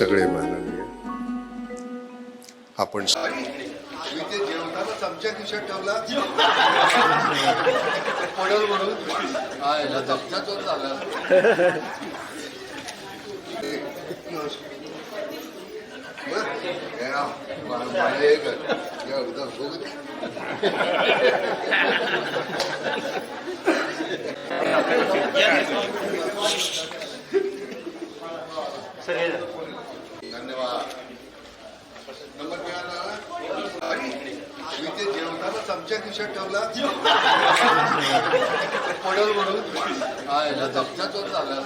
सगळे माननीय. आपण खिशात ठेवला पडल म्हणून हा याला धमक्याच झाला चमच्या खिशात ठेवला. पडल म्हणून? हा याला धमक्याच झाला.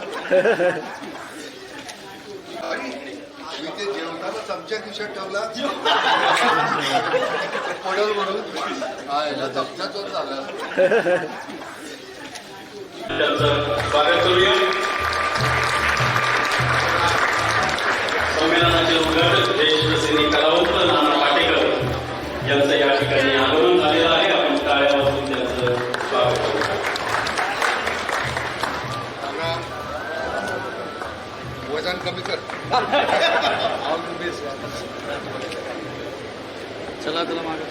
अरे, मी ते जेवताना चमच्या खिशात ठेवला. पडल म्हणून? हा याला झाला. स्वागत करूया संमेलनाचे उद्घाटन अजान कभी कर चला चला मांगे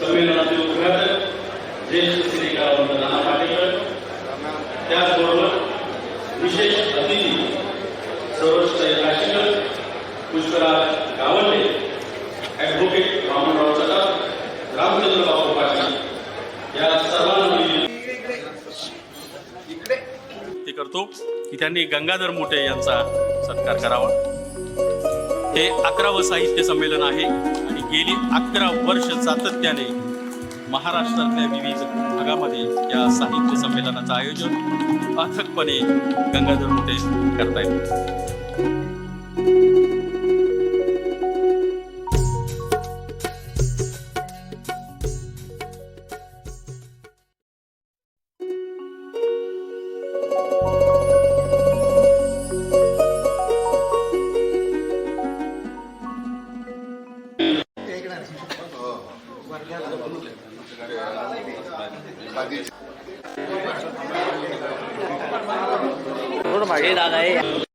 संविधान संविधान ज्येष्ठ सिने नाना पाटेकर. त्याचबरोबर विशेष अतिथी सर्वोच्च काशीकर पुष्कराज गावंडे ॲडव्होकेट रामचंद्र बाबू पाटील या सर्वांना ते करतो की त्यांनी गंगाधर मोठे यांचा सत्कार करावा. हे अकरावं साहित्य संमेलन आहे आणि गेली अकरा वर्ष सातत्याने महाराष्ट्रातल्या विविध भागामध्ये या साहित्य संमेलनाचं आयोजन अथकपणे गंगाधर मोठे करतायत. खादी मागे दादा आहे